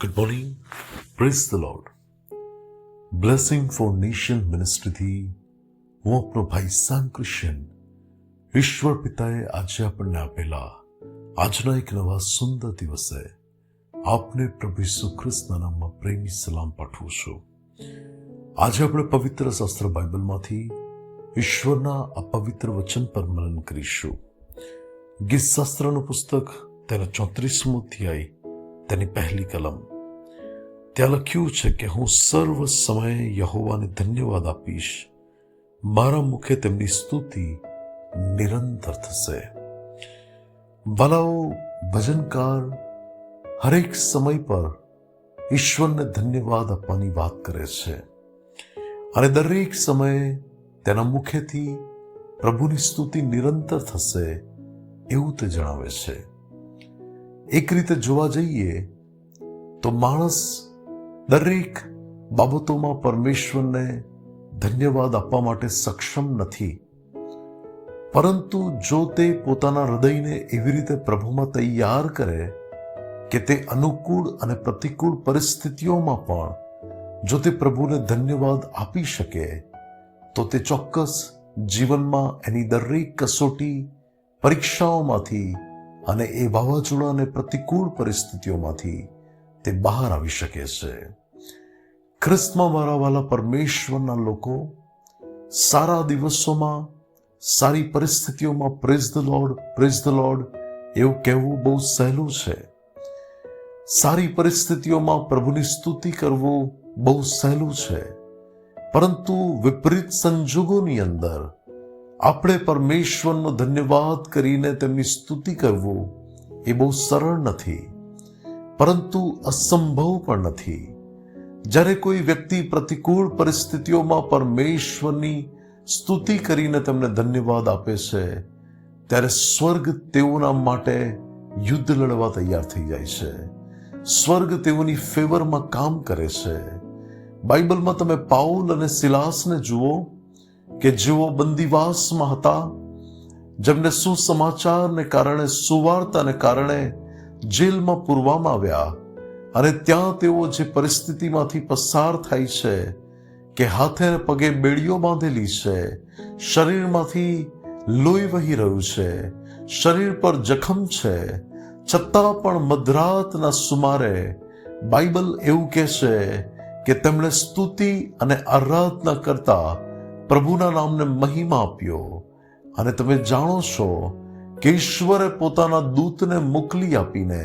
Good morning praise the Lord blessing for nation મિનિસ્ટ્રીથી હું આપણો ભાઈ સામ ક્રિશ્ચન ઈશ્વર પિતાએ આજે આપણને આપેલા આજના એક નવા સુંદર દિવસે આપને પ્રભુ ઈસુ ખ્રિસ્તના નામમાં પ્રેમી સલામ પાઠવું છું. આજે આપણે પવિત્ર શાસ્ત્ર બાઇબલમાંથી ઈશ્વરના અપવિત્ર વચન પર મનન કરીશું. ગીત શાસ્ત્રનું પુસ્તક તેના ચોત્રીસમો અધ્યાય તેની પહેલી કલમ. ત્યાં લખ્યું છે કે હું સર્વ સમયે યહોવાને ધન્યવાદ આપીશ. મારા મુખે તેમની સ્તુતિ નિરંતર થશે. વાલાઓ, ભજનકાર, હરેક સમય પર ઈશ્વરને ધન્યવાદ આપવાની વાત કરે છે. અને દરેક સમયે તેના મુખેથી પ્રભુની સ્તુતિ નિરંતર થશે એવું તે જણાવે છે. એક રીતે જોવા જઈએ તો માણસ દરેક બાબતોમાં પરમેશ્વરને ધન્યવાદ આપવા માટે સક્ષમ નથી. પરંતુ જો તે પોતાના હૃદયને એવી રીતે પ્રભુમાં તૈયાર કરે કે તે અનુકૂળ અને પ્રતિકૂળ પરિસ્થિતિઓમાં પણ જો તે પ્રભુને ધન્યવાદ આપી શકે, તો તે ચોક્કસ જીવનમાં એની દરેક કસોટી પરીક્ષાઓમાંથી અને એ વાવાઝોડા અને પ્રતિકૂળ પરિસ્થિતિઓમાંથી તે બહાર આવી શકે છે. ખ્રિસ્તમાં મારા વાલા પરમેશ્વરના લોકો સારા દિવસોમાં, સારી પરિસ્થિતિઓમાં praise the Lord praise the Lord એવું કહેવું બહુ સહેલું છે. સારી પરિસ્થિતિઓમાં પ્રભુની સ્તુતિ કરવું બહુ સહેલું છે. પરંતુ વિપરીત સંજોગોની અંદર આપણે પરમેશ્વરનો ધન્યવાદ કરીને તેમની સ્તુતિ કરવું એ બહુ સરળ નથી, પરંતુ અસંભવ પણ નથી. જ્યારે કોઈ વ્યક્તિ પ્રતિકૂળ પરિસ્થિતિઓમાં પરમેશ્વરની સ્તુતિ કરીને તેમને ધન્યવાદ આપે છે, ત્યારે સ્વર્ગ તેઓના માટે યુદ્ધ લડવા તૈયાર થઈ જાય છે. સ્વર્ગ તેઓની ફેવરમાં કામ કરે છે. બાઇબલમાં તમે પાઉલ અને સિલાસને જુઓ કે જેઓ બંદીવાસમાં હતા, જેમને સુસમાચારને કારણે સુવાર્તાને કારણે જેલમાં પૂરવામાં આવ્યા અને ત્યાં તેઓ જે પરિસ્થિતિમાંથી પસાર થાય છે, કે હાથે પગે બેડીઓ બાંધેલી છે, શરીરમાંથી લોહી વહી રહ્યું છે, શરીર પર જખમ છે, છતાં પણ મધરાતના સુમારે બાઇબલ એવું કહે છે કે તેમણે સ્તુતિ અને આરાધના કરતા પ્રભુના નામને મહિમા આપ્યો અને તમે જાણો છો કે ઈશ્વરે પોતાના દૂતને મોકલી આપીને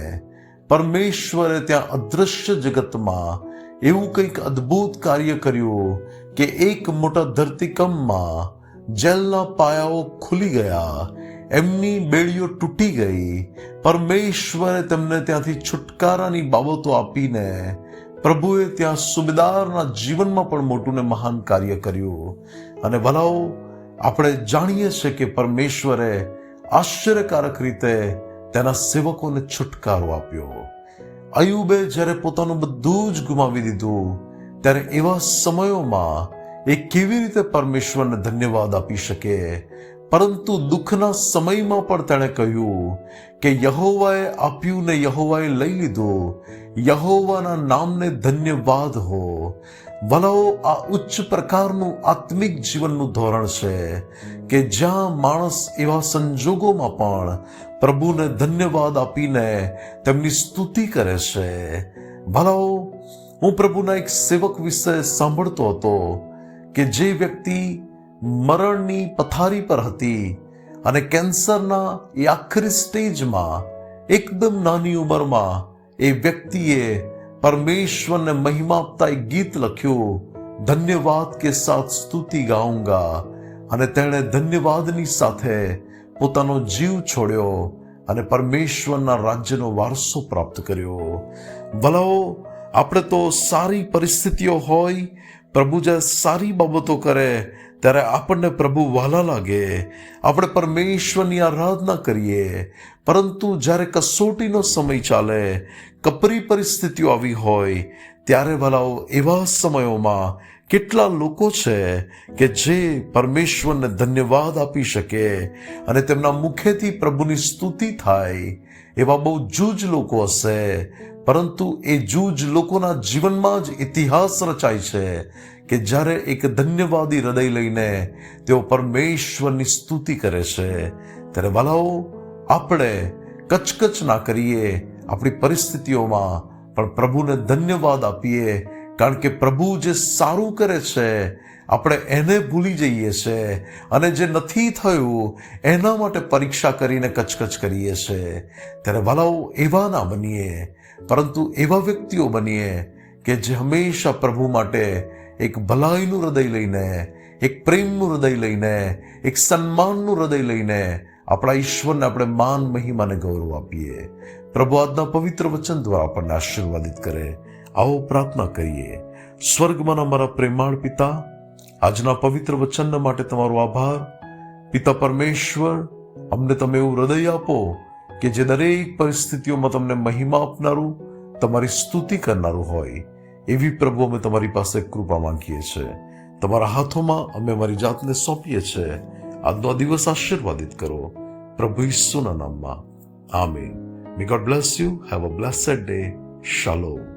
પરમેશ્વરે ત્યાં અદ્રશ્ય જગતમાં એવું કંઈક અદ્ભુત કાર્ય કર્યું કે એક મોટા ધરતીકંપમાં જેલના પાયાઓ ખુલી ગયા, એમની બેડીઓ તૂટી ગઈ. પરમેશ્વરે તેમને ત્યાંથી છુટકારાની બાબતો આપીને પ્રભુએ ત્યાં સુબેદારના જીવનમાં પણ મોટું ને મહાન કાર્ય કર્યું. અને ભલાઓ, આપણે જાણીએ છીએ કે પરમેશ્વરે આશ્ચર્યકારક રીતે તેના સેવકોને છુટકારો આપ્યો. અયુબે જ્યારે પોતાનું બધું જ ગુમાવી દીધું, ત્યારે એવા સમયોમાં એ કેવી રીતે પરમેશ્વરને ધન્યવાદ આપી શકે? પરંતુ દુઃખના સમયમાં પણ તેણે કહ્યું કે યહોવાએ આપ્યું ને યહોવાએ લઈ લીધું. યહોવાના નામને ધન્યવાદ હો. વલાઓ, આ ઉચ્ચ પ્રકારનું આત્મિક જીવનનું ધોરણ છે કે જ્યાં માણસ એવા સંજોગોમાં પણ પ્રભુને ધન્યવાદ આપીને તેમની સ્તુતિ કરે છે. ભલાઓ હું પ્રભુના એક સેવક વિશે સાંભળતો હતો કે જે વ્યક્તિ મરણની પથારી પર હતી અને કેન્સરના એ આખરી સ્ટેજમાં, એકદમ નાની ઉંમરમાં, એ વ્યક્તિએ પરમેશ્વરને મહિમા આપતા એક ગીત લખ્યું, ધન્યવાદ કે સાથ સ્તુતિ ગાઉંગા. અને તેણે ધન્યવાદની સાથે પોતાનો જીવ છોડ્યો અને પરમેશ્વરના રાજ્યનો વારસો પ્રાપ્ત કર્યો. ભલાઓ આપણે તો સારી પરિસ્થિતિઓ હોય, પ્રભુ જે સારી બાબતો કરે ત્યારે આપણને પ્રભુ વાલા લાગે. આપણે પરમેશ્વરની આરાધના કરીએ. પરંતુ જ્યારે કસોટીનો સમય ચાલે, કપરી પરિસ્થિતિઓ આવી હોય, ત્યારે વાલાઓ એવા સમયોમાં કેટલા લોકો છે કે જે પરમેશ્વરને ધન્યવાદ આપી શકે અને તેમના મુખેથી પ્રભુની સ્તુતિ થાય એવા બહુ જૂજ લોકો હશે. પરંતુ એ જૂજ લોકોના જીવનમાં જ ઇતિહાસ રચાય છે કે જ્યારે એક ધન્યવાદી હૃદય લઈને તેઓ પરમેશ્વરની સ્તુતિ કરે છે, ત્યારે વાલાઓ, આપણે કચકચ ના કરીએ, આપણી પરિસ્થિતિઓમાં પણ પ્રભુને ધન્યવાદ આપીએ, કારણ કે પ્રભુ જે સારું કરે છે, આપણે એને ભૂલી જઈએ છે, અને જે નથી થયું, એના માટે પરીક્ષા કરીને કચકચ કરીએ છે. ત્યારે વાલાઓ, એવા ના બનીએ, પરંતુ એવા વ્યક્તિઓ બનીએ કે જે હંમેશા પ્રભુ માટે એક ભલાઈનું હૃદય લઈને, એક પ્રેમનું હૃદય લઈને, એક સન્માનનું હૃદય લઈને આપણા ઈશ્વરને આપણે માન મહિમાને ગૌરવ આપીએ. પ્રભુ આજના પવિત્ર વચન દ્વારા આપણને આશીર્વાદિત કરે. આવો પ્રાર્થના કરીએ. સ્વર્ગમાં અમારા પ્રેમાળ પિતા, આજના પવિત્ર વચન માટે તમારો આભાર. પિતા પરમેશ્વર, અમને તમે એવું હૃદય આપો કે જે દરેક પરિસ્થિતિઓમાં તમને મહિમા આપનારું, તમારી સ્તુતિ કરનારું હોય. એવી પ્રભુ અમે તમારી પાસે કૃપા માંગીએ છીએ. તમારા હાથોમાં અમે અમારી જાતને સોંપીએ છીએ. આજનો દિવસ આશીર્વાદિત કરો. પ્રભુ ઈસુના નામમાં. આમીન. May God bless you have a blessed day શાલોમ